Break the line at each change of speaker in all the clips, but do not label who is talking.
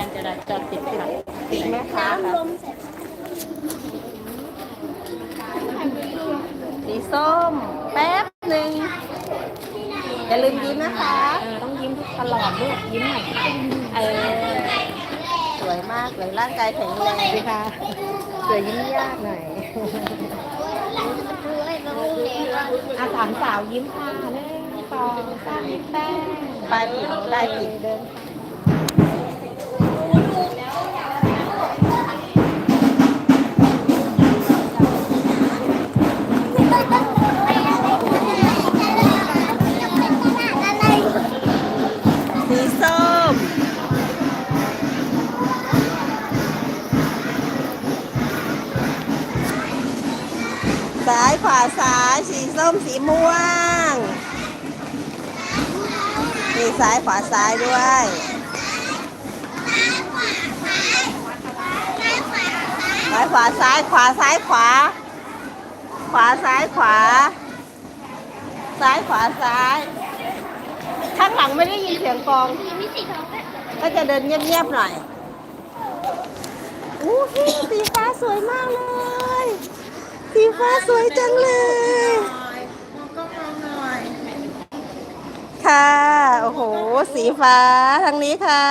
การจราจรติดขัด
ติดไหมคะลมสีส้ม แป๊บหนึ่งอย่าลืมยิ้มนะคะ
ต้องยิ้มตลอดด้วยยิ้มหน่อยเออ
สวยมากเลยร่างกายแข็งแรง
ดีค่ะสวยยิ้มยากหน่อยอาสามสาวยิ้มค่ะหนึ่งสองสามยิ้มแป้งไป
ลายปีกปลายปี
เดิน
ขวาซ้ายสีส้มสีม่วงมีซ้ายขวาซ้ายด้วยซ้ายขวาซ้ายขวาซ้ายขวา ขวาซ้ายขวา ซ้ายขวาซ้าย ข้างหลังไม่ได้ยินเสียงกอง ก็จะเดินเงียบๆหน่อยอู้หูสีฟ้าสวยมากเลย สีฟ้าสวยจังเลยค่ะ โอ้โห สีฟ้าทางนี้ค่ะ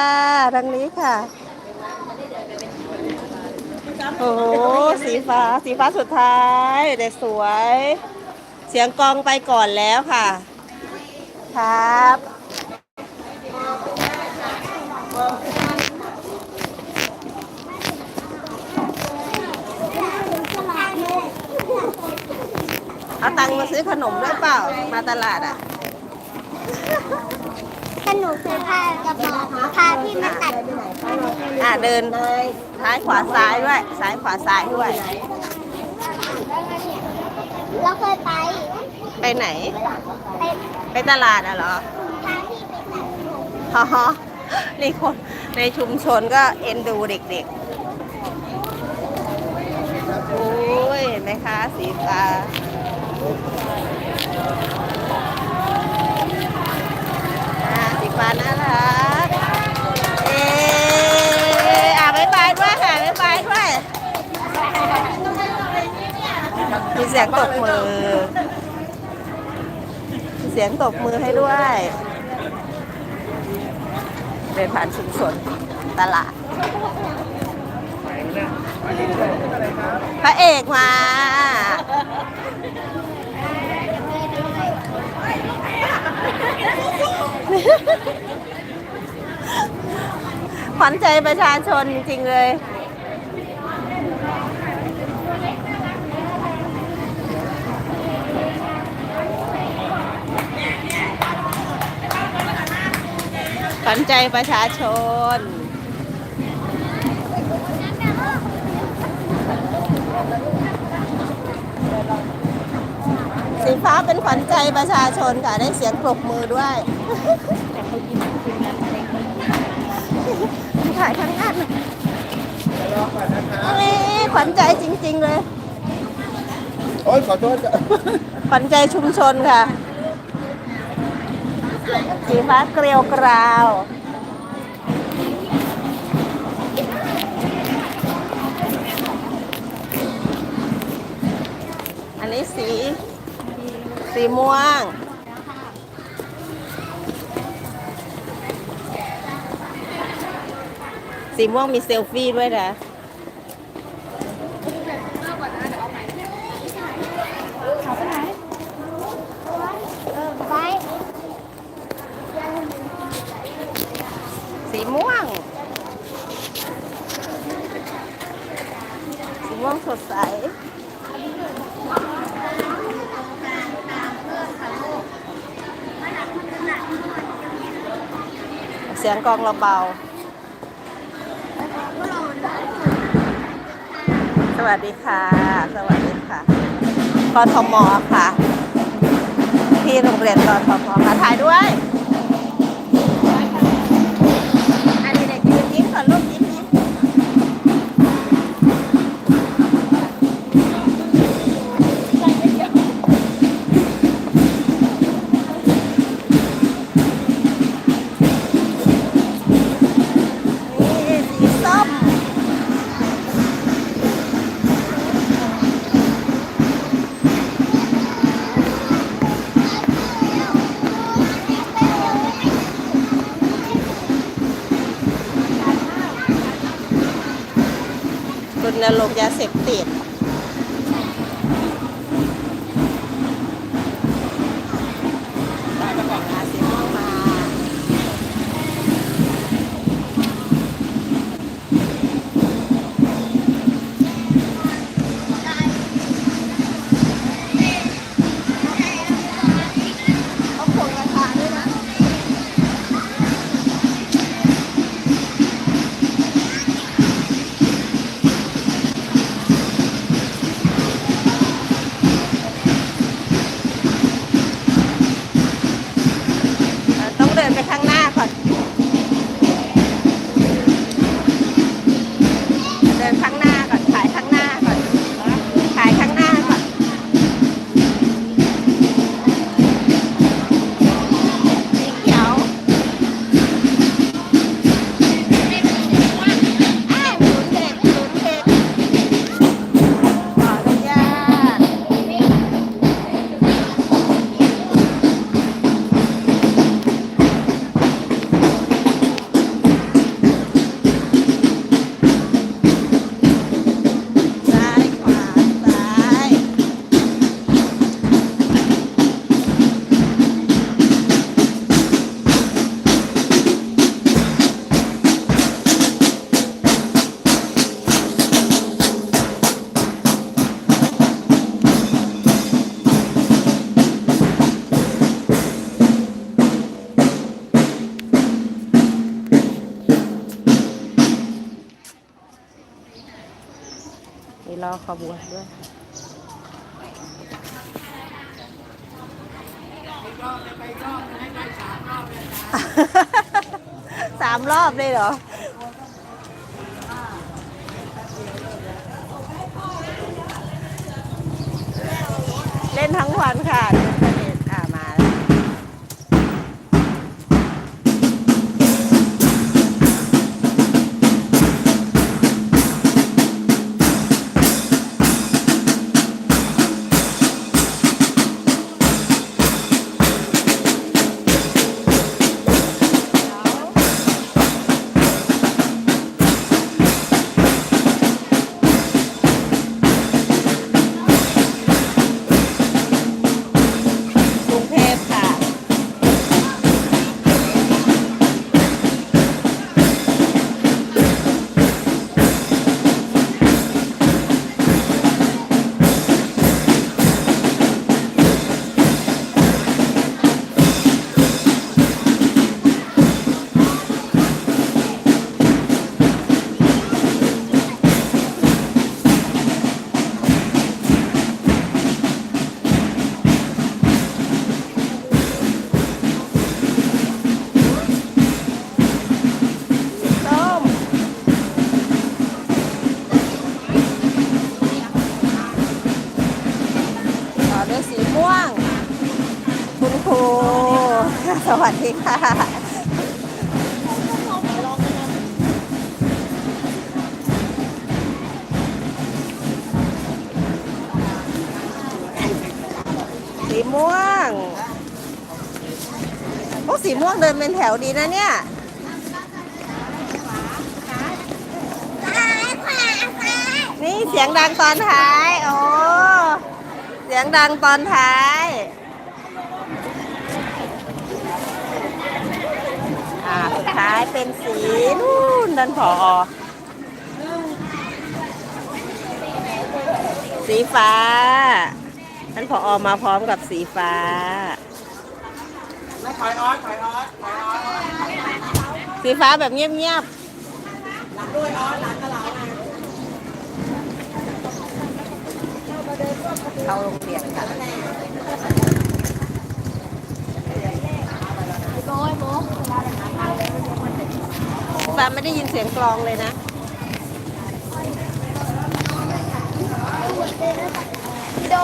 ทางนี้ค่ะ โอ้โห สีฟ้า สีฟ้าสุดท้ายเด็กสวย เสียงกลองไปก่อนแล้วค่ะ ครับ เอาตังค์มาซื้อขนมด้วยเปล่า มาตลาดอะ
ถ้าหนูเคยพากระเป๋าพาพี่มาตัด
อะเดินซ้ายขวาซ้ายด้วย ซ้ายขวาซ้ายด้วย
เราเคยไป
ไปไหน
ไป
ไปตลาดอะเหรอ
พาพี่ไปตัดผม
อ๋อนี่คนในชุมชนก็เอ็นดูเด็กๆ โอ้ยเห็นไหมคะสีฟ้าอ่า สีฟ้าน่ารักเอ๊ะอะบ๊ายบายด้วยค่ะบ๊ายบายด้วยมีเสียงตบมือมีเสียงตบมือให้ด้วยเดินผ่านชุมชนตลาดพระเอกมา ขวัญใจประชาชนจริง ๆ เลยขวัญใจประชาชน สีฟ้าเป็นขวัญใจประชาชนค่ะ ได้เสียงปรบมือด้วยถ่ายข้างหน้าหน่อยนี่ขวัญใจจริง ๆ เลย
โอ้ยขอโทษจ้ะ
ขวัญใจชุมชนค่ะ สีฟ้าเกลียวกราว สีม่วง สีม่วงมีเซลฟี่ด้วยนะ
ไป
สีม่วง สีม่วงสดใส เสียง กองเราเบา สวัสดีค่ะ สวัสดีค่ะกทมค่ะ ที่โรงเรียนกทมค่ะถ่ายด้วยอันนี้เด็กยืนยิ้มก่อนลูก รณลงค์ยาเสพติด ขบวนด้วยสามรอบเลยเหรอ เล่นทั้งวันค่ะ คุณครู สวัสดีค่ะ สีม่วงพวกสีม่วงเดินเป็นแถวดีนะเนี่ย
ซ้ายขวาซ้าย
นี่เสียงดังตอนท้าย โอ้ เสียงดังตอนท้าย อ่ายเป็นสีนู่นดันผอ สีฟ้า ท่านผอมาพร้อมกับสีฟ้า
ถอยออสถอยออสถอยออส
สีฟ้าแบบเงียบๆเข้าโรงเรียนกัน ฟ้าไม่ได้ยินเสียงกลองเลยนะ
โด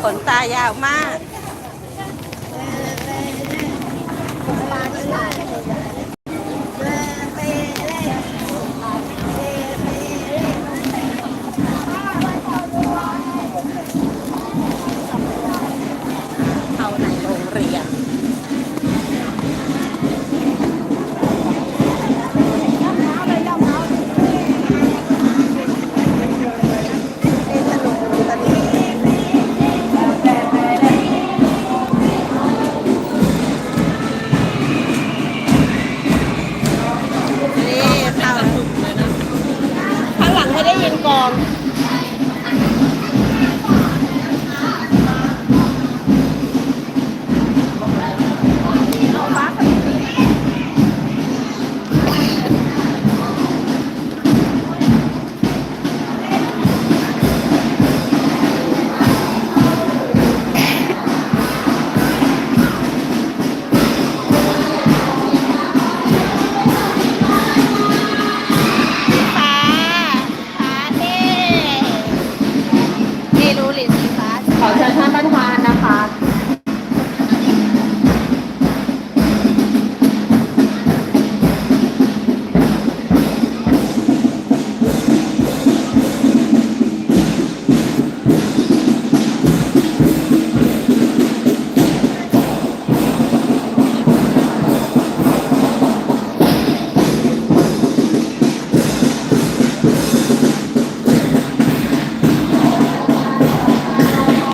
เข
นตายาวมาก